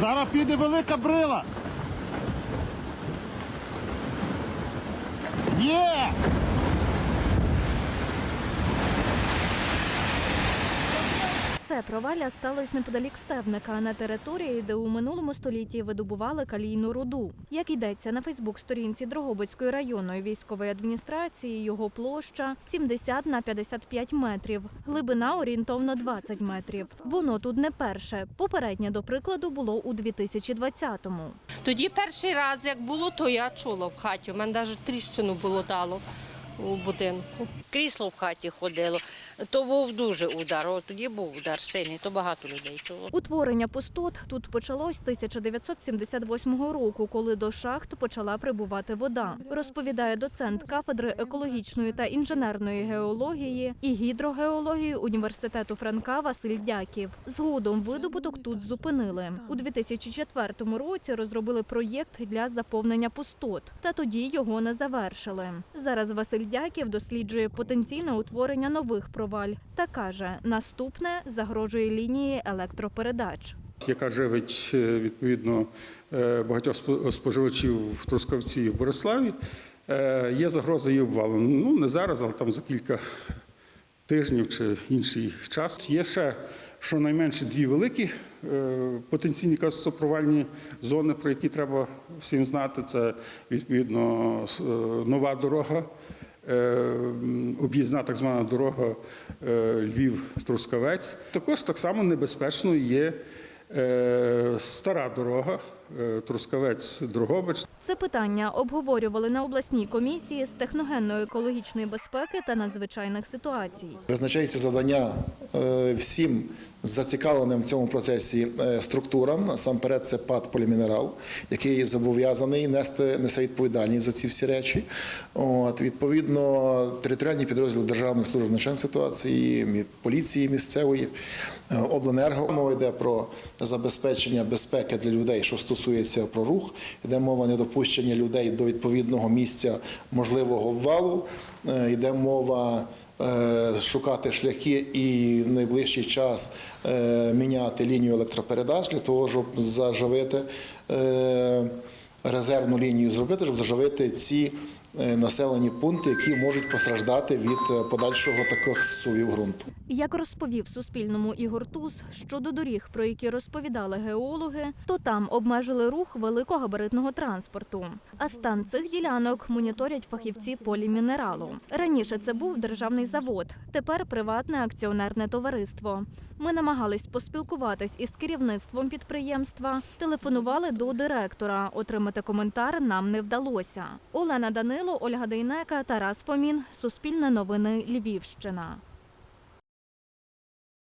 Зараз піде велика брила. Є! Це провалля сталося неподалік Стевника на території, де у минулому столітті видобували калійну руду. Як йдеться на Фейсбук-сторінці Дрогобицької районної військової адміністрації, його площа 70 на 55 метрів, глибина орієнтовно 20 метрів. Воно тут не перше. Попереднє, до прикладу, було у 2020-му. Тоді перший раз, як було, то я чула в хаті. У мене навіть тріщину було дало у будинку. крісло в хаті ходило, то був дуже удар. О, тоді був удар сильний, то багато людей чуло. Утворення пустот тут почалось 1978 року, коли до шахт почала прибувати вода. Розповідає доцент кафедри екологічної та інженерної геології і гідрогеології університету Франка Василь Дяків. Згодом видобуток тут зупинили. У 2004 році розробили проєкт для заповнення пустот, та тоді його не завершили. Зараз Василь Дяків досліджує потенційне утворення нових проваль та каже, наступне загрожує лінії електропередач. яка живить е, відповідно е, багатьох спо- споживачів в Трускавці і в Бориславі, е, є загроза її обвалу. Ну не зараз, але там за кілька тижнів чи інший час. Є ще щонайменше дві великі потенційні касопровальні зони, про які треба всім знати. Це відповідно нова дорога. Е, Об'їзна так звана дорога е, Львів-Трускавець. Також так само небезпечною є е, стара дорога е, Трускавець-Дрогобич. Це питання обговорювали на обласній комісії з техногенної екологічної безпеки та надзвичайних ситуацій. Визначається завдання е, всім зацікавленим в цьому процесі е, структурам. Насамперед, це ПАД «Полімінерал», який зобов'язаний нести несе відповідальність за ці всі речі. От відповідно, територіальні підрозділи Державної служби надзвичайних ситуацій, мі- поліції місцевої, обленерго. Мова йде про забезпечення безпеки для людей, що стосується про рух. Йде мова недопущення людей до відповідного місця можливого обвалу. Е, Йде мова е, шукати шляхи і в найближчий час е, міняти лінію електропередач для того, щоб заживити резервну лінію, зробити, щоб заживити ці населені пункти, які можуть постраждати від е, подальшого таких сувів ґрунту. Як розповів Суспільному Ігор Туз, щодо доріг, про які розповідали геологи, то там обмежили рух великогабаритного транспорту. А стан цих ділянок моніторять фахівці полімінералу. Раніше це був державний завод, тепер приватне акціонерне товариство. Ми намагались поспілкуватись із керівництвом підприємства, телефонували до директора. Отримати коментар нам не вдалося. Олена Данило, Ольга Дейнека, Тарас Фомін. Суспільне новини Львівщина.